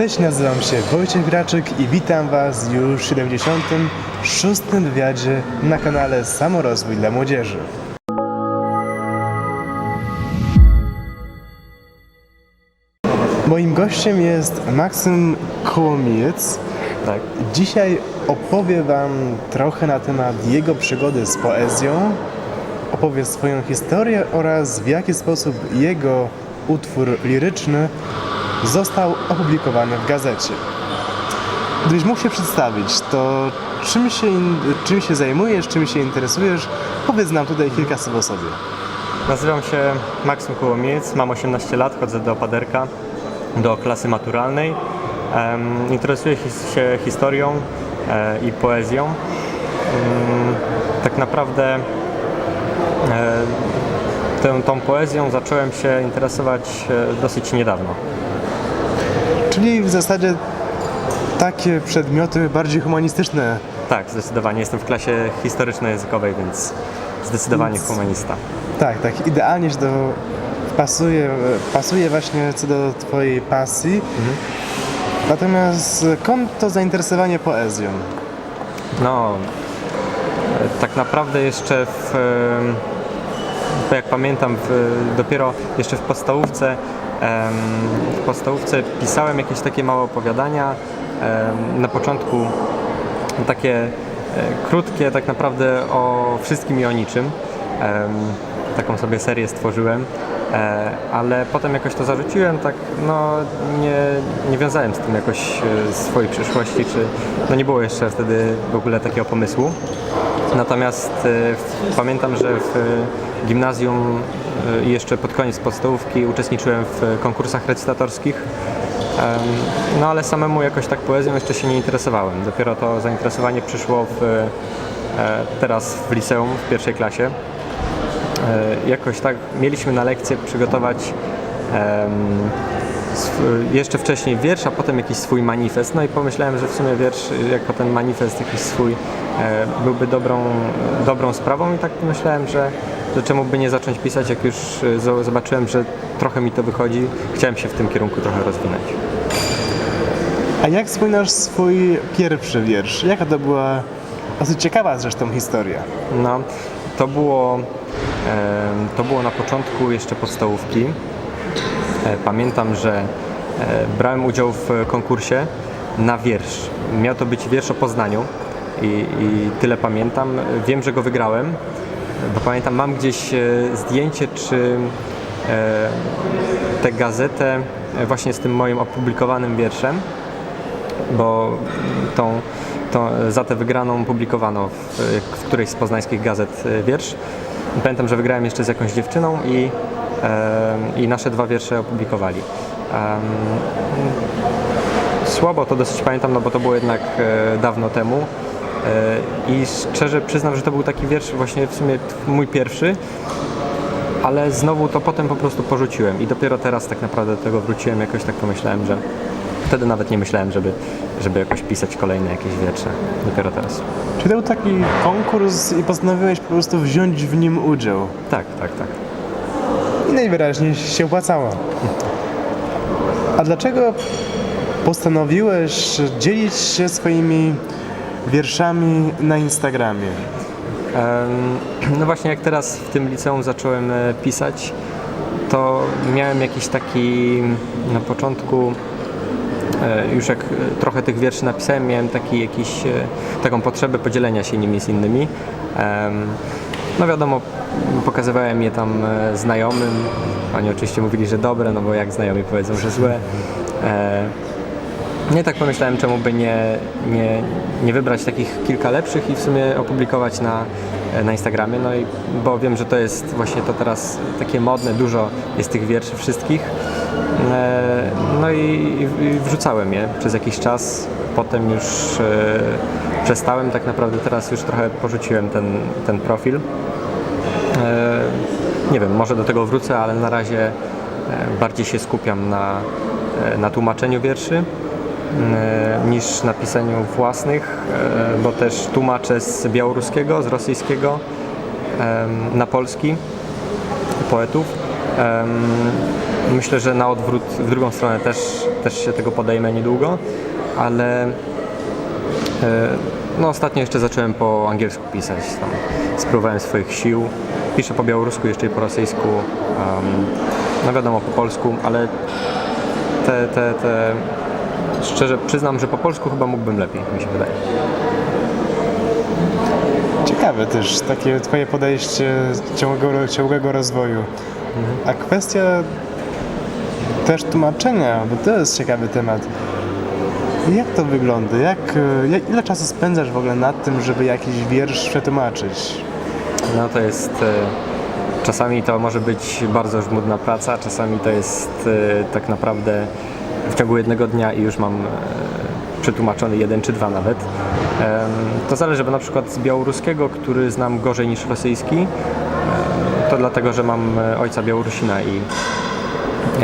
Cześć, nazywam się Wojciech Graczyk i witam Was już w 76. wywiadzie na kanale Samorozwój dla Młodzieży. Moim gościem jest Maksym Kołomijec. Tak. Dzisiaj opowie Wam trochę na temat jego przygody z poezją, opowie swoją historię oraz w jaki sposób jego utwór liryczny został opublikowany w gazecie. Gdybyś mógł się przedstawić, to czym się, czym się zajmujesz, czym się interesujesz? Powiedz nam tutaj kilka słów o sobie. Nazywam się Maksym Kołomiec, mam 18 lat, chodzę do Paderka, do klasy maturalnej. Em, interesuję się historią e, i poezją. Mm, tak naprawdę e, tę, tą poezją zacząłem się interesować e, dosyć niedawno. Czyli w zasadzie takie przedmioty bardziej humanistyczne. Tak, zdecydowanie. Jestem w klasie historyczno-językowej, więc zdecydowanie Więc- humanista. Tak, tak, idealnie się to pasuje, pasuje właśnie co do Twojej pasji. Natomiast skąd to zainteresowanie poezją? No, e, tak naprawdę jeszcze w, e, jak pamiętam, w, dopiero jeszcze w podstałówce, em, w podstałówce pisałem jakieś takie małe opowiadania. Na początku takie e, krótkie, tak naprawdę o wszystkim i o niczym. Taką sobie serię stworzyłem, ale potem jakoś to zarzuciłem, tak no nie, nie wiązałem z tym jakoś e, swojej przyszłości, czy no nie było jeszcze wtedy w ogóle takiego pomysłu. Natomiast e, pamiętam, że w e, gimnazjum e, jeszcze pod koniec podstawówki uczestniczyłem w konkursach recytatorskich. No ale samemu jakoś tak poezją jeszcze się nie interesowałem. Dopiero to zainteresowanie przyszło w, e, teraz w liceum w pierwszej klasie. E, Jakoś tak mieliśmy na lekcję przygotować jeszcze wcześniej wiersz, a potem jakiś swój manifest. No i pomyślałem, że w sumie wiersz jako ten manifest jakiś swój e, byłby dobrą, dobrą sprawą i tak pomyślałem, że, że czemu by nie zacząć pisać, jak już zo- zobaczyłem, że trochę mi to wychodzi. Chciałem się w tym kierunku trochę rozwinąć. A jak wspominasz swój pierwszy wiersz? Jaka to była dosyć ciekawa zresztą historia? No, to było, to było na początku jeszcze podstałówki. E, Pamiętam, że e, brałem udział w konkursie na wiersz. Miał to być wiersz o Poznaniu i, i tyle pamiętam. Wiem, że go wygrałem, bo pamiętam, mam gdzieś e, zdjęcie, czy tę gazetę właśnie z tym moim opublikowanym wierszem bo tą, tą, za tę wygraną publikowano w, w którejś z poznańskich gazet wiersz. Pamiętam, że wygrałem jeszcze z jakąś dziewczyną i, i nasze dwa wiersze opublikowali. Słabo to dosyć pamiętam, no bo to było jednak e, dawno temu. E, I szczerze przyznam, że to był taki wiersz właśnie w sumie mój pierwszy, ale znowu to potem po prostu porzuciłem i dopiero teraz tak naprawdę do tego wróciłem, jakoś tak pomyślałem, że wtedy nawet nie myślałem, żeby, żeby jakoś pisać kolejne jakieś wiersze. Dopiero teraz. Czy to był taki konkurs i postanowiłeś po prostu wziąć w nim udział? Tak, tak, tak. I najwyraźniej się opłacało. A dlaczego postanowiłeś dzielić się swoimi wierszami na Instagramie? No właśnie jak teraz w tym liceum zacząłem e, pisać, to miałem jakiś taki na początku już jak e, trochę tych wierszy napisałem, miałem taki jakiś, e, taką potrzebę podzielenia się nimi z innymi. No wiadomo, pokazywałem je tam e, znajomym. Oni oczywiście mówili, że dobre, no bo jak znajomi powiedzą, że złe. Nie tak pomyślałem, czemu by nie, nie, nie wybrać takich kilka lepszych i w sumie opublikować na, na Instagramie, no i bo wiem, że to jest właśnie to teraz takie modne, dużo jest tych wierszy wszystkich. E, No i, i wrzucałem je przez jakiś czas, potem już e, przestałem, tak naprawdę teraz już trochę porzuciłem ten, ten profil. E, Nie wiem, może do tego wrócę, ale na razie bardziej się skupiam na, na tłumaczeniu wierszy niż na pisaniu własnych, e, bo też tłumaczę z białoruskiego, z rosyjskiego na polski poetów. Myślę, że na odwrót w drugą stronę też, też się tego podejmę niedługo, ale e, no ostatnio jeszcze zacząłem po angielsku pisać, tam spróbowałem swoich sił. Piszę po białorusku, jeszcze i po rosyjsku, no wiadomo po polsku, ale te, te, te, szczerze przyznam, że po polsku chyba mógłbym lepiej, mi się wydaje. Ciekawe też takie twoje podejście ciągłego, ciągłego rozwoju. A kwestia też tłumaczenia, bo to jest ciekawy temat. Jak to wygląda? Jak, e, jak, ile czasu spędzasz w ogóle nad tym, żeby jakiś wiersz przetłumaczyć? No to jest. e, Czasami to może być bardzo żmudna praca, czasami to jest e, tak naprawdę w ciągu jednego dnia i już mam e, przetłumaczony jeden czy dwa nawet. To zależy, bo na przykład z białoruskiego, który znam gorzej niż rosyjski, em, to dlatego, że mam e, ojca Białorusina i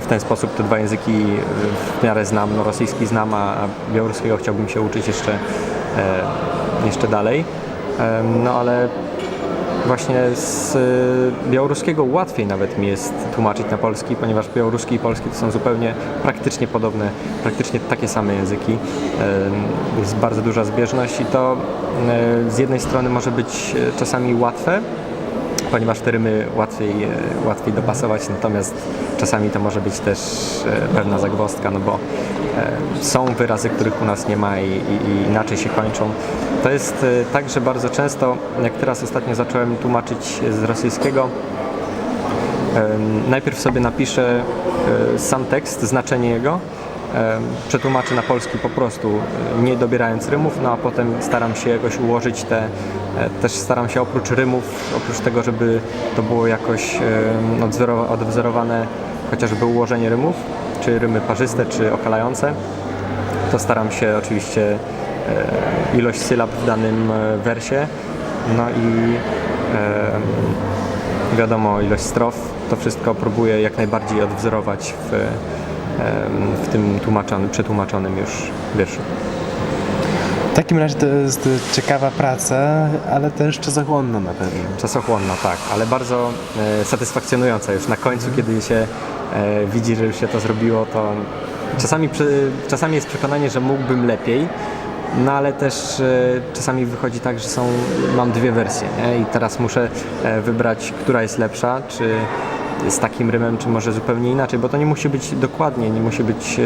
w ten sposób te dwa języki e, w miarę znam. No, rosyjski znam, a białoruskiego chciałbym się uczyć jeszcze, e, jeszcze dalej. No ale Właśnie z y, białoruskiego łatwiej nawet mi jest tłumaczyć na polski, ponieważ białoruski i polski to są zupełnie praktycznie podobne, praktycznie takie same języki. Y, Jest bardzo duża zbieżność i to y, z jednej strony może być czasami łatwe, ponieważ te rymy łatwiej, e, łatwiej dopasować, natomiast czasami to może być też e, pewna zagwozdka, no bo e, są wyrazy, których u nas nie ma i, i, inaczej się kończą. To jest tak, że bardzo często, jak teraz ostatnio zacząłem tłumaczyć z rosyjskiego, Najpierw sobie napiszę sam tekst, znaczenie jego, przetłumaczę na polski po prostu, e, nie dobierając rymów, no a potem staram się jakoś ułożyć te, e, też staram się oprócz rymów, oprócz tego, żeby to było jakoś odwzorowane chociażby ułożenie rymów, czy rymy parzyste, czy okalające, to staram się oczywiście e, ilość sylab w danym wersie, no i wiadomo ilość strof, to wszystko próbuję jak najbardziej odwzorować w, w tym tłumaczonym, przetłumaczonym już wierszu. W takim razie to jest ciekawa praca, ale też czasochłonna na pewno. Czasochłonna, tak, ale bardzo e, satysfakcjonująca już na końcu, kiedy się e, widzi, że już się to zrobiło, to czasami, przy, czasami jest przekonanie, że mógłbym lepiej, no ale też e, czasami wychodzi tak, że są, mam dwie wersje nie? i teraz muszę e, wybrać, która jest lepsza, czy z takim rymem, czy może zupełnie inaczej, bo to nie musi być dokładnie, nie musi być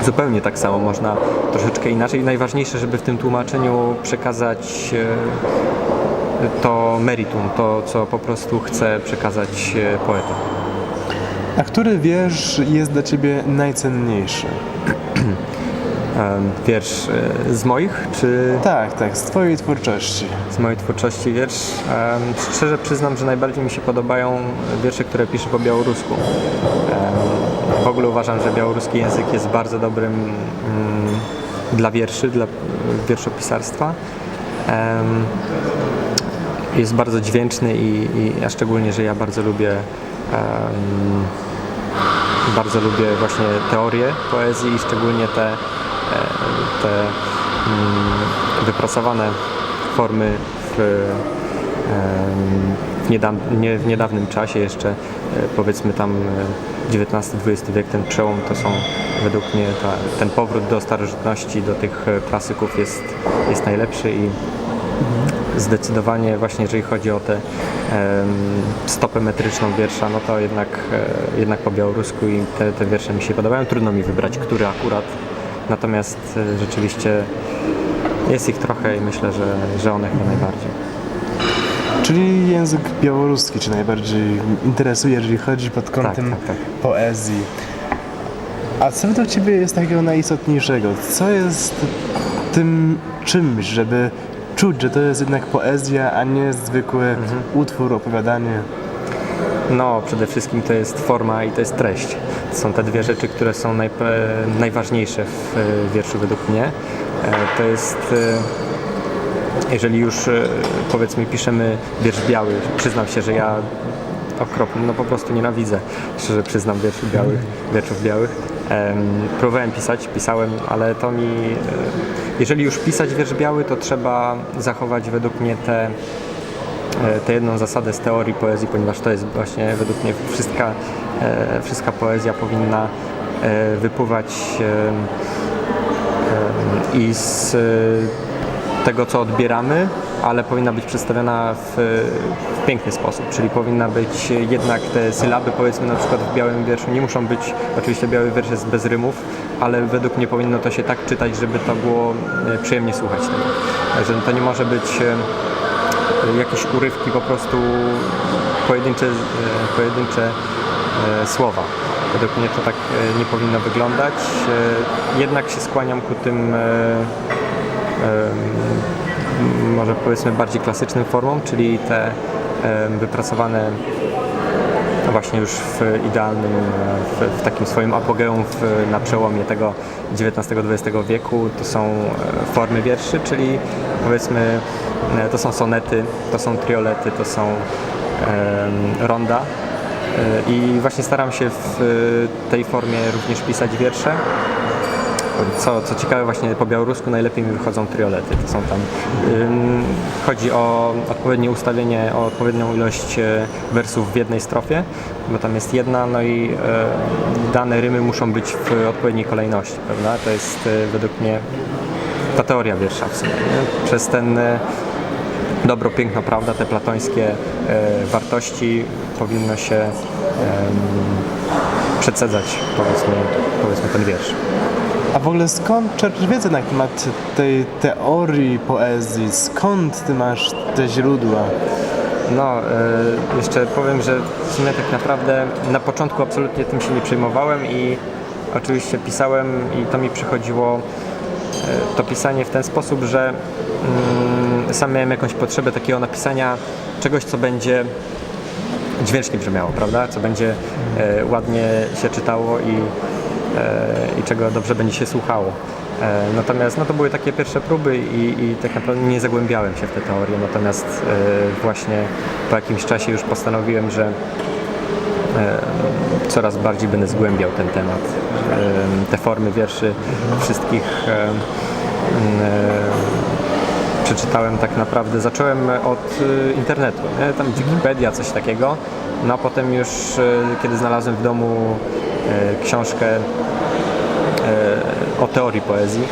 e, zupełnie tak samo, można troszeczkę inaczej. Najważniejsze, żeby w tym tłumaczeniu przekazać e, to meritum, to co po prostu chce przekazać e, poeta. A który wiersz jest dla ciebie najcenniejszy? Wiersz e, z moich, czy Tak, tak, z twojej twórczości. z mojej twórczości wiersz? Szczerze przyznam, że najbardziej mi się podobają wiersze, które piszę po białorusku. W ogóle uważam, że białoruski język jest bardzo dobrym mm, dla wierszy, dla wierszopisarstwa. Em, Jest bardzo dźwięczny i, i a szczególnie, że ja bardzo lubię bardzo lubię właśnie teorię poezji i szczególnie te, e, te mm, wypracowane formy w, w, niedawnym czasie jeszcze, e, powiedzmy tam e, XIX-XX wiek, ten przełom to są według mnie ta, ten powrót do starożytności, do tych e, klasyków jest, jest najlepszy i zdecydowanie właśnie jeżeli chodzi o tę stopę metryczną wiersza, no to jednak, jednak po białorusku i te, te wiersze mi się podobają. Trudno mi wybrać, który akurat. Natomiast e, rzeczywiście jest ich trochę i myślę, że, że one chyba najbardziej. Czyli język białoruski Cię najbardziej interesuje, jeżeli chodzi pod kątem tak, tak. poezji. A co według Ciebie jest takiego najistotniejszego? Co jest tym czymś, żeby czuć, że to jest jednak poezja, a nie zwykły Mhm. utwór, opowiadanie? No, przede wszystkim to jest forma i to jest treść. To są te dwie rzeczy, które są najpre, najważniejsze w e, wierszu według mnie. E, To jest, e, jeżeli już e, powiedzmy piszemy wiersz biały, przyznam się, że ja okropnie, no po prostu nienawidzę, szczerze przyznam wierszy białych, wierszów białych. Em, Próbowałem pisać, pisałem, ale to mi, e, jeżeli już pisać wiersz biały, to trzeba zachować według mnie te e, tę jedną zasadę z teorii poezji, ponieważ to jest właśnie według mnie wszystka, e, wszystka poezja powinna e, wypływać e, e, i z e, tego, co odbieramy, ale powinna być przedstawiona w, w piękny sposób, czyli powinna być jednak te sylaby, powiedzmy na przykład w białym wierszu, nie muszą być, oczywiście biały wiersz jest bez rymów, ale według mnie powinno to się tak czytać, żeby to było e, przyjemnie słuchać tego. Że to nie może być e, jakieś urywki, po prostu pojedyncze, e, pojedyncze e, słowa. Według mnie to tak nie powinno wyglądać. Jednak się skłaniam ku tym może powiedzmy bardziej klasycznym formom, czyli te wypracowane właśnie już w idealnym, w, w takim swoim apogeum w, na przełomie tego XIX-XX wieku. To są formy wierszy, czyli powiedzmy to są sonety, to są triolety, to są ronda. E, I właśnie staram się w e, tej formie również pisać wiersze. Co, co ciekawe, właśnie po białorusku najlepiej mi wychodzą triolety. To są tam. chodzi o odpowiednie ustawienie, o odpowiednią ilość e, wersów w jednej strofie, bo tam jest jedna, no i e, dane rymy muszą być w odpowiedniej kolejności, prawda? To jest e, według mnie ta teoria wiersza w sumie. Nie? Przez ten e, dobro, piękno, prawda, te platońskie e, wartości powinno się przecedzać, powiedzmy, powiedzmy ten wiersz. A w ogóle skąd czerpiesz wiedzę na temat tej teorii poezji? Skąd ty masz te źródła? No, e, jeszcze powiem, że w sumie tak naprawdę na początku absolutnie tym się nie przejmowałem i oczywiście pisałem i to mi przychodziło to pisanie w ten sposób, że mm, sam miałem jakąś potrzebę takiego napisania czegoś, co będzie dźwięcznie brzmiało, prawda? Co będzie e, ładnie się czytało i, e, i czego dobrze będzie się słuchało. E, natomiast no, to były takie pierwsze próby i, i tak naprawdę nie zagłębiałem się w te teorie, natomiast właśnie po jakimś czasie już postanowiłem, że coraz bardziej będę zgłębiał ten temat. E, te formy wierszy wszystkich e, m, e, przeczytałem tak naprawdę, zacząłem od internetu, nie? tam Wikipedia, coś takiego, no a potem już kiedy znalazłem w domu książkę o teorii poezji,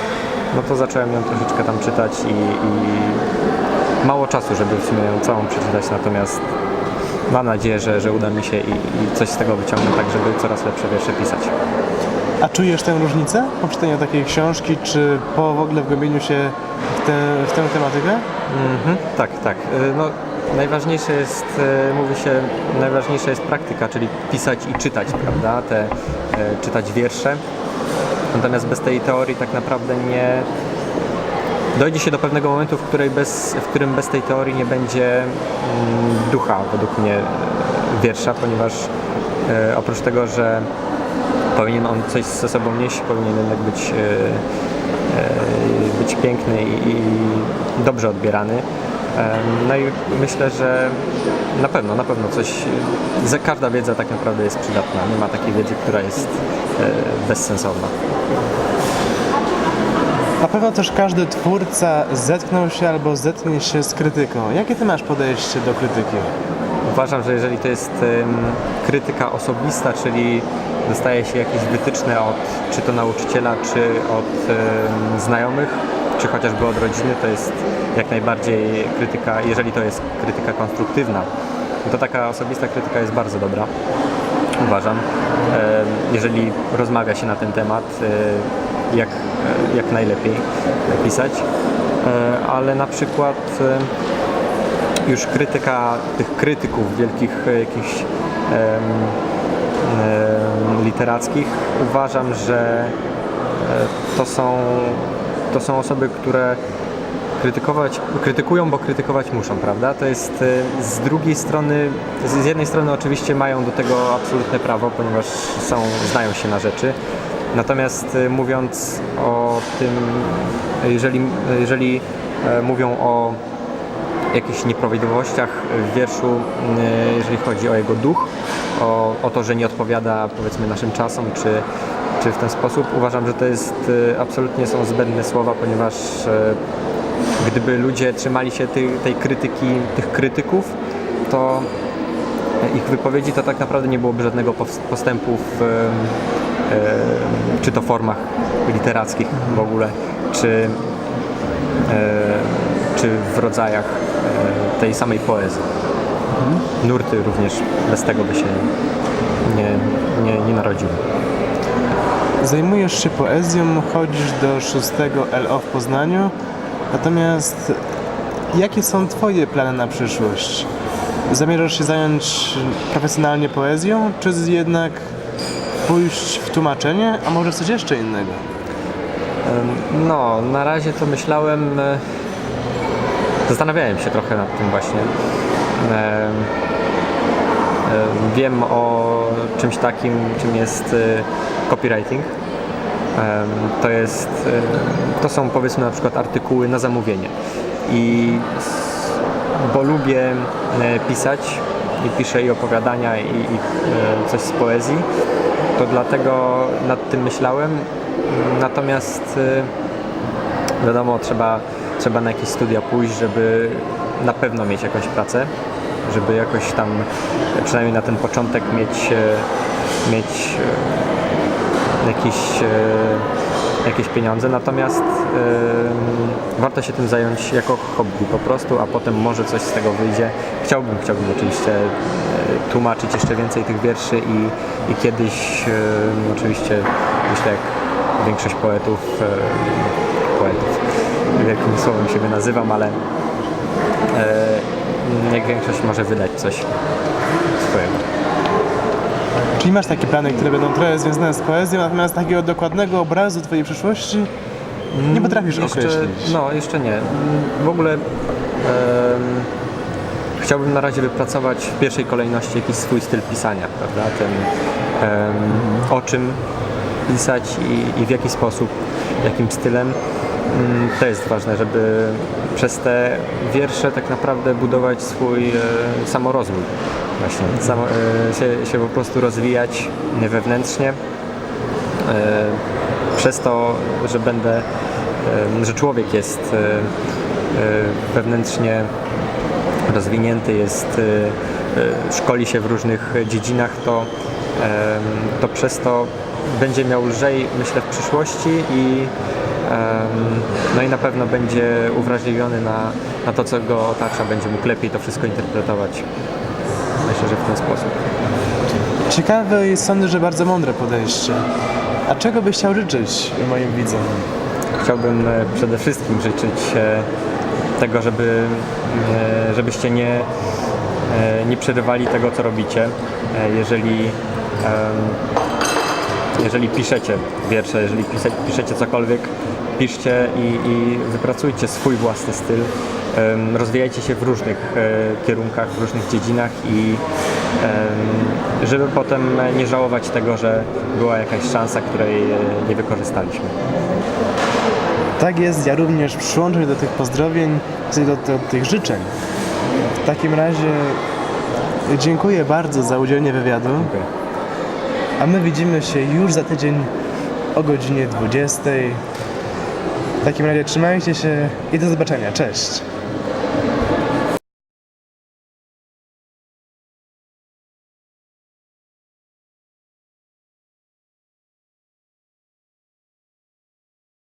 no to zacząłem ją troszeczkę tam czytać i, i mało czasu, żeby w sumie ją całą przeczytać, natomiast mam nadzieję, że, że uda mi się i, i coś z tego wyciągnę, tak żeby coraz lepsze wiersze pisać. A czujesz tę różnicę po czytaniu takiej książki, czy po w ogóle wgłębieniu się w tę, w tę tematykę? Mhm, tak, tak. Y, No, najważniejsze jest, y, mówi się, najważniejsza jest praktyka, czyli pisać i czytać, prawda? Te, y, czytać wiersze. Natomiast bez tej teorii tak naprawdę nie dojdzie się do pewnego momentu, w, której bez, w którym bez tej teorii nie będzie mm, ducha według mnie y, wiersza, ponieważ y, oprócz tego, że powinien on coś ze sobą nieść, powinien jednak być, y, być piękny i, dobrze odbierany. No i myślę, że na pewno, na pewno coś, każda wiedza tak naprawdę jest przydatna. Nie ma takiej wiedzy, która jest e, bezsensowna. Na pewno też każdy twórca zetknął się albo zetknie się z krytyką. Jakie ty masz podejście do krytyki? Uważam, że jeżeli to jest em, krytyka osobista, czyli dostaje się jakieś wytyczne od czy to nauczyciela, czy od em, znajomych, czy chociażby od rodziny, to jest jak najbardziej krytyka, jeżeli to jest krytyka konstruktywna, to taka osobista krytyka jest bardzo dobra. Uważam, jeżeli rozmawia się na ten temat, e, jak, jak najlepiej pisać, E, ale na przykład e, już krytyka tych krytyków wielkich e, jakichś literackich uważam, że e, to są, to są osoby, które krytykować, krytykują, bo krytykować muszą, prawda? To jest e, z drugiej strony, z jednej strony oczywiście mają do tego absolutne prawo, ponieważ są, znają się na rzeczy. Natomiast e, mówiąc o tym, jeżeli, jeżeli e, mówią o jakichś nieprawidłowościach w wierszu, y, jeżeli chodzi o jego duch, o, o to, że nie odpowiada powiedzmy naszym czasom, czy, czy w ten sposób. Uważam, że to jest y, absolutnie są zbędne słowa, ponieważ y, gdyby ludzie trzymali się tej, tej krytyki, tych krytyków, to ich wypowiedzi to tak naprawdę nie byłoby żadnego postępu w, czy to formach literackich w ogóle, czy, e, czy w rodzajach e, tej samej poezji. Nurty również bez tego by się nie, nie, nie narodziły. Zajmujesz się poezją, chodzisz do 6 LO w Poznaniu, natomiast jakie są Twoje plany na przyszłość? Zamierzasz się zająć profesjonalnie poezją, czy jednak pójść w tłumaczenie, a może coś jeszcze innego? No, na razie to myślałem, e, zastanawiałem się trochę nad tym właśnie. Em, Wiem o czymś takim, czym jest e, copywriting. To jest, e, to są powiedzmy na przykład artykuły na zamówienie. I bo lubię e, pisać i piszę i opowiadania i, i e, coś z poezji, to dlatego nad tym myślałem. Natomiast e, wiadomo, trzeba, trzeba na jakieś studia pójść, żeby na pewno mieć jakąś pracę, żeby jakoś tam przynajmniej na ten początek mieć, e, mieć e, jakieś, pieniądze, natomiast e, warto się tym zająć jako hobby po prostu, a potem może coś z tego wyjdzie. Chciałbym, chciałbym oczywiście e, tłumaczyć jeszcze więcej tych wierszy i, i kiedyś e, oczywiście myślę jak większość poetów, e, poetów, wielkim słowem siebie nazywam, ale e, jak większość może wydać coś swojego. Czyli masz takie plany, które będą trochę związane z poezją, natomiast takiego dokładnego obrazu Twojej przyszłości nie potrafisz jeszcze, określić. No, jeszcze nie. W ogóle chciałbym na razie wypracować w pierwszej kolejności jakiś swój styl pisania, prawda? Ten, o czym pisać i, i w jaki sposób, jakim stylem. Mm, To jest ważne, żeby przez te wiersze tak naprawdę budować swój e, samorozwój. Właśnie, samo, e, się, się po prostu rozwijać wewnętrznie, e, przez to, że będę, że człowiek jest wewnętrznie rozwinięty, jest, szkoli się w różnych dziedzinach, to, to przez to będzie miał lżej, myślę, w przyszłości i no i na pewno będzie uwrażliwiony na, na to, co go otacza, będzie mógł lepiej to wszystko interpretować. Myślę, że w ten sposób. Ciekawe i sądzę, że bardzo mądre podejście. A czego byś chciał życzyć moim widzom? Chciałbym e, przede wszystkim życzyć e, tego, żeby, e, żebyście nie, nie przerywali tego, co robicie. Jeżeli, jeżeli piszecie wiersze, jeżeli piszecie cokolwiek, piszcie i, i wypracujcie swój własny styl. Rozwijajcie się w różnych e, kierunkach, w różnych dziedzinach i żeby potem nie żałować tego, że była jakaś szansa, której e, nie wykorzystaliśmy. Tak jest, ja również przyłączę się do tych pozdrowień, do, do tych życzeń. W takim razie dziękuję bardzo za udzielenie wywiadu, Dziękuję. a my widzimy się już za tydzień o godzinie 20. W takim razie trzymajcie się i do zobaczenia. Cześć!